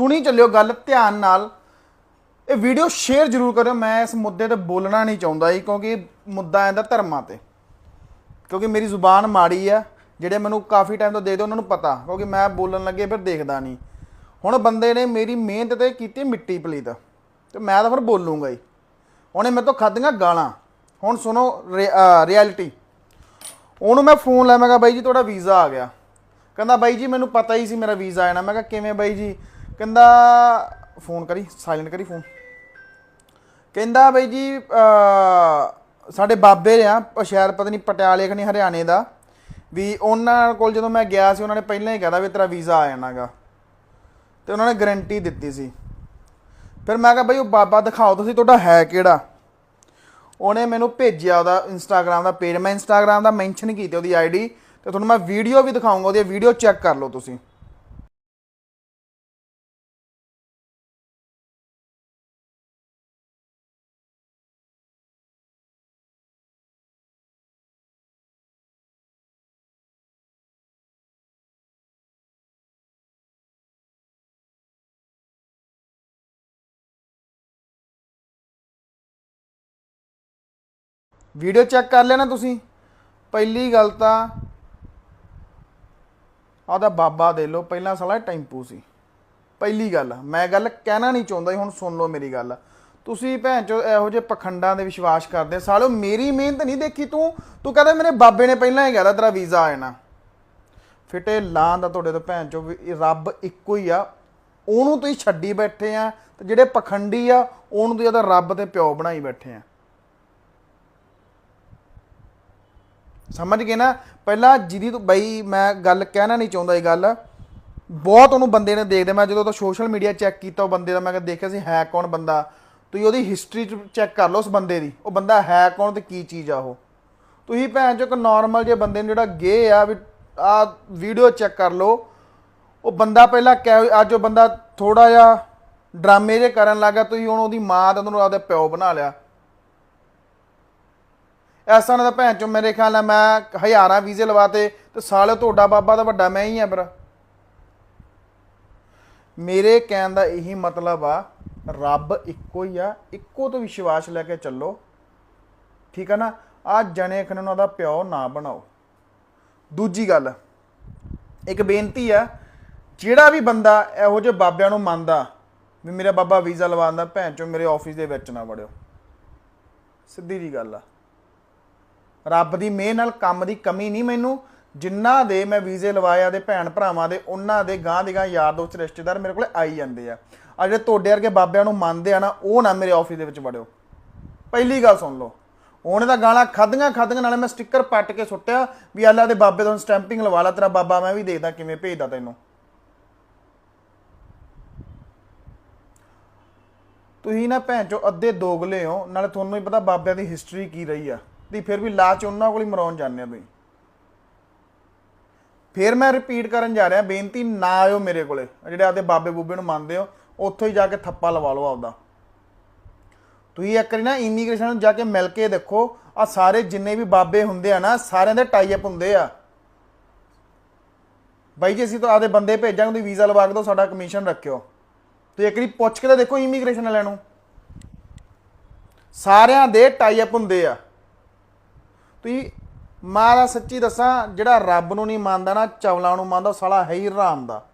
ਸੁਣੀ ਚੱਲਿਓ ਗੱਲ ਧਿਆਨ ਨਾਲ। ਇਹ ਵੀਡੀਓ ਸ਼ੇਅਰ ਜ਼ਰੂਰ ਕਰਿਓ, ਮੈਂ ਇਸ ਮੁੱਦੇ ਤੇ ਬੋਲਣਾ ਨਹੀਂ ਚਾਹੁੰਦਾ ਜੀ, ਕਿਉਂਕਿ ਇਹ ਮੁੱਦਾ ਇਹਦਾ ਧਰਮਾਂ ਤੇ। ਕਿਉਂਕਿ ਮੇਰੀ ਜ਼ੁਬਾਨ ਮਾੜੀ ਆ, ਜਿਹੜੇ ਮੈਨੂੰ ਕਾਫੀ ਟਾਈਮ ਤੋਂ ਦੇਖਦੇ ਉਹਨਾਂ ਨੂੰ ਪਤਾ, ਕਿਉਂਕਿ ਮੈਂ ਬੋਲਣ ਲੱਗੇ ਫਿਰ ਦੇਖਦਾ ਨਹੀਂ। ਹੁਣ ਬੰਦੇ ਨੇ ਮੇਰੀ ਮਿਹਨਤ ਤੇ ਕੀਤੀ ਮਿੱਟੀ ਪਲੀਤ, ਤੇ ਮੈਂ ਤਾਂ ਫਿਰ ਬੋਲੂੰਗਾ ਹੀ ਉਹਨੇ ਮੇਰੇ ਤੋਂ ਖਾਧੀਆਂ ਗਾਲਾਂ। ਹੁਣ ਸੁਣੋ ਰਿਐਲਿਟੀ ਉਹਨੂੰ ਮੈਂ ਫੋਨ ਲਾਇਆ, ਮੈਂ ਕਿਹਾ ਬਾਈ ਜੀ, ਤੁਹਾਡਾ ਵੀਜ਼ਾ ਆ ਗਿਆ। ਕਹਿੰਦਾ ਬਾਈ ਜੀ, ਮੈਨੂੰ ਪਤਾ ਹੀ ਸੀ ਮੇਰਾ ਵੀਜ਼ਾ ਆਣਾ ਮੈਂ ਕਿਹਾ ਕਿਵੇਂ ਬਾਈ ਜੀ? ਕਹਿੰਦਾ, ਫੋਨ ਕਰੀ ਸਾਇਲੈਂਟ ਕਰੀ ਫੋਨ। ਕਹਿੰਦਾ ਬਾਈ ਜੀ ਸਾਡੇ ਬਾਬੇ ਆ, ਉਹ ਸ਼ਾਇਦ ਪਤਾ ਨਹੀਂ ਪਟਿਆਲੇ ਖਣੀ ਹਰਿਆਣੇ ਦਾ, ਵੀ ਉਹਨਾਂ ਕੋਲ ਜਦੋਂ ਮੈਂ ਗਿਆ ਸੀ, ਉਹਨਾਂ ਨੇ ਪਹਿਲਾਂ ਹੀ ਕਹਿਦਾ ਵੀ ਤੇਰਾ ਵੀਜ਼ਾ ਆ ਜਾਣਾਗਾ। ਤੇ ਉਹਨਾਂ ਨੇ ਗਾਰੰਟੀ ਦਿੱਤੀ ਸੀ। ਫਿਰ ਮੈਂ ਕਿਹਾ, ਬਈ ਉਹ ਬਾਬਾ ਦਿਖਾਓ ਤੁਸੀਂ ਤੁਹਾਡਾ ਹੈ ਕਿਹੜਾ। ਉਹਨੇ ਮੈਨੂੰ ਭੇਜਿਆ ਉਹਦਾ ਇੰਸਟਾਗ੍ਰam ਦਾ ਪੇਜ ਮੈਂ ਇੰਸਟਾਗ੍ਰam ਦਾ ਮੈਂਸ਼ਨ ਕੀਤੀ ਉਹਦੀ ਆਈਡੀ ਤੇ ਤੁਹਾਨੂੰ ਮੈਂ ਵੀਡੀਓ ਵੀ ਦਿਖਾਉਂਗਾ ਉਹਦੀ ਵੀਡੀਓ ਚੈੱਕ ਕਰ ਲਓ ਤੁਸੀਂ। ਵੀਡੀਓ ਚੈੱਕ ਕਰ ਲੈਣਾ ਤੁਸੀਂ। ਪਹਿਲੀ ਗੱਲ ਤਾਂ ਉਹਦਾ ਬਾਬਾ ਦੇ ਲਓ, ਪਹਿਲਾਂ ਸਾਲਾ ਟੈਂਪੂ ਸੀ। ਪਹਿਲੀ ਗੱਲ, ਮੈਂ ਗੱਲ ਕਹਿਣਾ ਨਹੀਂ ਚਾਹੁੰਦਾ ਹੁਣ ਸੁਣ ਲਓ ਮੇਰੀ ਗੱਲ। ਤੁਸੀਂ ਭੈਣ ਚੋ, ਇਹੋ ਜਿਹੇ ਪਖੰਡਾਂ ਦੇ ਵਿਸ਼ਵਾਸ ਕਰਦੇ ਸਾਲੋ ਮੇਰੀ ਮਿਹਨਤ ਨਹੀਂ ਦੇਖੀ ਤੂੰ। ਤੂੰ ਕਹਿੰਦਾ ਮੇਰੇ ਬਾਬੇ ਨੇ ਪਹਿਲਾਂ ਹੀ ਕਹਿਦਾ ਤੇਰਾ ਵੀਜ਼ਾ ਆ ਜਾਣਾ। ਫਿੱਟੇ ਲਾਂ ਦਾ ਤੁਹਾਡੇ ਤੋਂ ਭੈਣ ਚੋ, ਵੀ ਰੱਬ ਇੱਕੋ ਹੀ ਆ। ਉਹਨੂੰ ਤੁਸੀਂ ਛੱਡੀ ਬੈਠੇ ਆ, ਤੇ ਜਿਹੜੇ ਪਖੰਡੀ ਆ, ਉਹਨੂੰ ਤੁਸੀਂ ਉਹਦਾ ਰੱਬ ਤੇ ਪਿਓ ਬਣਾਈ ਬੈਠੇ ਆ। ਸਮਝ ਗਏ ਨਾ? ਪਹਿਲਾਂ ਜਿਹਦੀ ਤੂੰ ਬਈ ਮੈਂ ਗੱਲ ਕਹਿਣਾ ਨਹੀਂ ਚਾਹੁੰਦਾ ਇਹ ਗੱਲ। ਬਹੁਤ ਉਹਨੂੰ ਬੰਦੇ ਨੇ ਦੇਖਦੇ, ਮੈਂ ਜਦੋਂ ਤਾਂ ਸੋਸ਼ਲ ਮੀਡੀਆ ਚੈੱਕ ਕੀਤਾ, ਉਹ ਬੰਦੇ ਦਾ ਮੈਂ ਕਿਹਾ ਦੇਖਿਆ ਸੀ, ਹੈ ਕੌਣ ਬੰਦਾ? ਤੁਸੀਂ ਉਹਦੀ ਹਿਸਟਰੀ ਚੈੱਕ ਕਰ ਲਓ ਉਸ ਬੰਦੇ ਦੀ। ਉਹ ਬੰਦਾ ਹੈ ਕੌਣ ਤੇ ਕੀ ਚੀਜ਼ ਆ ਉਹ? ਤੁਸੀਂ ਭੈਣ ਚੋਂ ਇੱਕ ਨਾਰਮਲ ਜੇ ਬੰਦੇ ਨੂੰ ਜਿਹੜਾ ਗੇ ਆ, ਵੀ ਆ ਵੀਡੀਓ ਚੈੱਕ ਕਰ ਲਓ। ਉਹ ਬੰਦਾ ਪਹਿਲਾਂ ਕਹਿ ਅੱਜ ਉਹ ਬੰਦਾ ਥੋੜਾ ਜਿਹਾ ਡਰਾਮੇ ਜੇ ਕਰਨ ਲੱਗਾ, ਤੁਸੀਂ ਹੁਣ ਉਹਦੀ ਮਾਂ ਦਾ ਉਹਨੂੰ ਆਪਦੇ ਪਿਓ ਬਣਾ ਲਿਆ। ਇਸ ਤਰ੍ਹਾਂ ਦਾ ਭੈਣ ਚੋ ਮੇਰੇ ਖਿਆਲ ਨਾਲ ਮੈਂ ਹਜ਼ਾਰਾਂ ਵੀਜ਼ੇ ਲਵਾਤੇ ਤੇ ਸਾਲੇ ਤੁਹਾਡਾ ਬਾਬਾ ਤਾਂ ਵੱਡਾ ਮੈਂ ਹੀ ਆ ਬਰਾ ਮੇਰੇ ਕਹਿਣ ਦਾ ਇਹੀ ਮਤਲਬ ਆ, ਰੱਬ ਇੱਕੋ ਹੀ ਆ, ਇੱਕੋ ਤੋਂ ਵਿਸ਼ਵਾਸ ਲੈ ਕੇ ਚੱਲੋ। ਠੀਕ ਆ ਨਾ? ਆ ਜਣੇ ਖਨ ਨੂੰ ਉਹਦਾ ਪਿਓ ਨਾ ਬਣਾਓ। ਦੂਜੀ ਗੱਲ, ਇੱਕ ਬੇਨਤੀ ਆ, ਜਿਹੜਾ ਵੀ ਬੰਦਾ ਇਹੋ ਜਿਹੇ ਬਾਬਿਆਂ ਨੂੰ ਮੰਨਦਾ ਵੀ ਮੇਰਾ ਬਾਬਾ ਵੀਜ਼ਾ ਲਵਾਉਂਦਾ ਭੈਣ ਚੋ ਮੇਰੇ ਆਫਿਸ ਦੇ ਵਿੱਚ ਨਾ ਵੜਿਓ। ਸਿੱਧੀ ਜੀ ਗੱਲ ਆ। ਰੱਬ ਦੀ ਮਿਹਰ ਨਾਲ ਕੰਮ ਦੀ ਕਮੀ ਨਹੀਂ ਮੈਨੂੰ। ਜਿਨ੍ਹਾਂ ਦੇ ਮੈਂ ਵੀਜ਼ੇ ਲਵਾਇਆ ਦੇ ਭੈਣ ਭਰਾਵਾਂ ਦੇ, ਉਹਨਾਂ ਦੇ ਗਾਂ ਦੀ ਗਾਂ ਯਾਰ ਦੋਸਤ ਰਿਸ਼ਤੇਦਾਰ ਮੇਰੇ ਕੋਲੇ ਆਈ ਜਾਂਦੇ ਆ। ਆ ਜਿਹੜੇ ਤੁਹਾਡੇ ਵਰਗੇ ਬਾਬਿਆਂ ਨੂੰ ਮੰਨਦੇ ਆ ਨਾ, ਉਹ ਨਾ ਮੇਰੇ ਆਫਿਸ ਦੇ ਵਿੱਚ ਵੜਿਓ। ਪਹਿਲੀ ਗੱਲ ਸੁਣ ਲਓ, ਉਹਨੇ ਤਾਂ ਗਾਲਾਂ ਖਾਧੀਆਂ ਖਾਧੀਆਂ, ਨਾਲੇ ਮੈਂ ਸਟicker ਪੱਟ ਕੇ ਸੁੱਟਿਆ ਵੀ ਅੱਲਾ ਦੇ ਬਾਬੇ ਤੋਂ ਸਟੈਂਪਿੰਗ ਲਵਾ ਲਾ, ਤੇਰਾ ਬਾਬਾ ਮੈਂ ਵੀ ਦੇਖਦਾ ਕਿਵੇਂ ਭੇਜਦਾ ਤੈਨੂੰ। ਤੁਸੀਂ ਨਾ ਭੈਣ ਚੋ ਅੱਧੇ ਦੋਗਲੇ ਹੋ, ਨਾਲੇ ਤੁਹਾਨੂੰ ਹੀ ਪਤਾ ਬਾਬਿਆਂ ਦੀ ਹਿਸਟਰੀ ਕੀ ਰਹੀ ਆ। ਤੇ ਫਿਰ ਵੀ ਲਾਚ ਉਹਨਾਂ ਕੋਲ ਹੀ ਮਰਾਉਣ ਜਾਂਦੇ ਆ ਤੁਸੀਂ। ਫਿਰ ਮੈਂ ਰਿਪੀਟ ਕਰਨ ਜਾ ਰਿਹਾ, ਬੇਨਤੀ ਨਾ ਆਇਓ ਮੇਰੇ ਕੋਲੇ। ਜਿਹੜੇ ਆਪਦੇ ਬਾਬੇ ਬੂਬੇ ਨੂੰ ਮੰਨਦੇ ਹੋ, ਉੱਥੋਂ ਹੀ ਜਾ ਕੇ ਥੱਪਾ ਲਵਾ ਲਓ ਆਪਦਾ। ਤੁਸੀਂ ਇੱਕ ਵਾਰੀ ਨਾ ਇਮੀਗ੍ਰੇਸ਼ਨ ਨੂੰ ਜਾ ਕੇ ਮਿਲ ਕੇ ਦੇਖੋ ਆ ਸਾਰੇ ਜਿੰਨੇ ਵੀ ਬਾਬੇ ਹੁੰਦੇ ਆ ਨਾ, ਸਾਰਿਆਂ ਦੇ ਟਾਈ ਅਪ ਹੁੰਦੇ ਆ। ਬਾਈ ਜੀ, ਅਸੀਂ ਤਾਂ ਆਪਦੇ ਬੰਦੇ ਭੇਜਾਂਗੇ, ਤੁਸੀਂ ਵੀਜ਼ਾ ਲਵਾ ਕੇ ਦਿਓ, ਸਾਡਾ ਕਮਿਸ਼ਨ ਰੱਖਿਓ। ਤੁਸੀਂ ਇੱਕ ਵਾਰੀ ਪੁੱਛ ਕੇ ਤਾਂ ਦੇਖੋ ਇਮੀਗ੍ਰੇਸ਼ਨ ਵਾਲਿਆਂ ਨੂੰ। ਸਾਰਿਆਂ ਦੇ ਟਾਈ ਅਪ ਹੁੰਦੇ ਆ। ਤੁਸੀਂ ਮਾਰਾ ਸੱਚੀ ਦੱਸਾਂ, ਜਿਹੜਾ ਰੱਬ ਨੂੰ ਨਹੀਂ ਮੰਨਦਾ ਨਾ, ਚਵਲਾਂ ਨੂੰ ਮੰਨਦਾ, ਉਹ ਸਾਲਾ ਹੈ ਹੀ ਹਰਾਮ ਦਾ।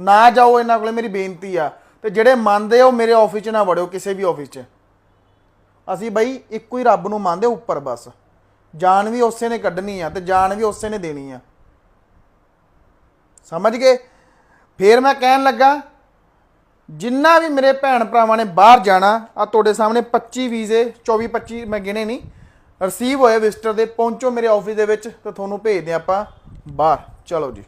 ਨਾ ਜਾਓ ਇਹਨਾਂ ਕੋਲੇ, ਮੇਰੀ ਬੇਨਤੀ ਆ। ਤੇ ਜਿਹੜੇ ਮੰਨਦੇ ਆ, ਉਹ ਮੇਰੇ ਆਫਿਸ 'ਚ ਨਾ ਵੜਿਓ, ਕਿਸੇ ਵੀ ਆਫਿਸ 'ਚ। ਅਸੀਂ ਬਈ ਇੱਕੋ ਹੀ ਰੱਬ ਨੂੰ ਮੰਨਦੇ ਉੱਪਰ ਬਸ। ਜਾਨ ਵੀ ਉਸੇ ਨੇ ਕੱਢਣੀ ਆ, ਤੇ ਜਾਨ ਵੀ ਉਸੇ ਨੇ ਦੇਣੀ ਆ। ਸਮਝ ਗਏ? ਫੇਰ ਮੈਂ ਕਹਿਣ ਲੱਗਾ, ਜਿੰਨਾ ਵੀ ਮੇਰੇ ਭੈਣ ਭਰਾਵਾਂ ਨੇ ਬਾਹਰ ਜਾਣਾ ਆ ਤੁਹਾਡੇ ਸਾਹਮਣੇ 25 ਵੀਜ਼ੇ 24 25 ਮੈਂ ਗਿਣੇ ਨਹੀਂ ਰਿਸੀਵ ਹੋਏ ਵਿਜ਼ਟਰ ਦੇ ਪਹੁੰਚੋ ਮੇਰੇ ਆਫਿਸ ਦੇ ਵਿੱਚ ਤੇ ਤੁਹਾਨੂੰ ਭੇਜਦੇ ਆਪਾਂ ਬਾਹਰ। ਚਲੋ ਜੀ।